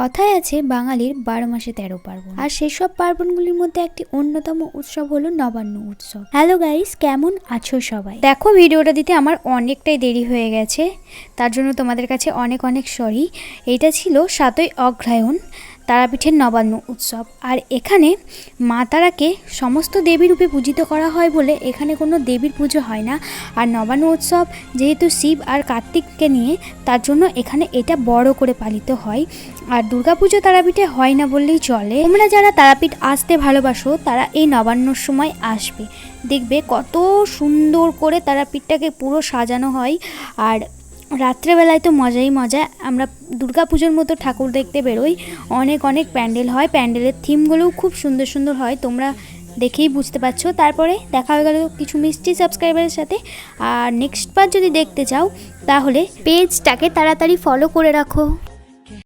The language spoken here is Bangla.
কথায় আছে বাঙালির বারো মাসে তেরো পার্বণ। আর সেসব পার্বণগুলির মধ্যে একটি অন্যতম উৎসব হলো নবান্ন উৎসব। হ্যালো গাইস, কেমন আছো সবাই? দেখো ভিডিওটা দিতে আমার অনেকটাই দেরি হয়ে গেছে, তার জন্য তোমাদের কাছে অনেক অনেক সরি। এটা ছিল সাতই অগ্রহায়ণ তারাপীঠের নবান্ন উৎসব। আর এখানে মা তারাকে সমস্ত দেবী রূপে পূজিত করা হয় বলে এখানে কোনো দেবীর পুজো হয় না। আর নবান্ন উৎসব যেহেতু শিব আর কার্তিককে নিয়ে, তার জন্য এখানে এটা বড় করে পালিত হয়। আর দুর্গাপুজো তারাপীঠে হয় না বললেই চলে। তোমরা যারা তারাপীঠ আসতে ভালোবাসো, তারা এই নবান্নর সময় আসবে। দেখবে কত সুন্দর করে তারাপীঠটাকে পুরো সাজানো হয়। আর রাত্রেবেলায় তো মজাই মজা। আমরা দুর্গা পুজোর মতো ঠাকুর দেখতে বেরোই। অনেক অনেক প্যান্ডেল হয়। প্যান্ডেলের থিমগুলোও খুব সুন্দর সুন্দর হয়। তোমরা দেখেই বুঝতে পারছ। তারপরে দেখা হয়ে গেল কিছু মিষ্টি সাবস্ক্রাইবারের সাথে। আর নেক্সট বার যদি দেখতে চাও, তাহলে পেজটাকে তাড়াতাড়ি ফলো করে রাখো।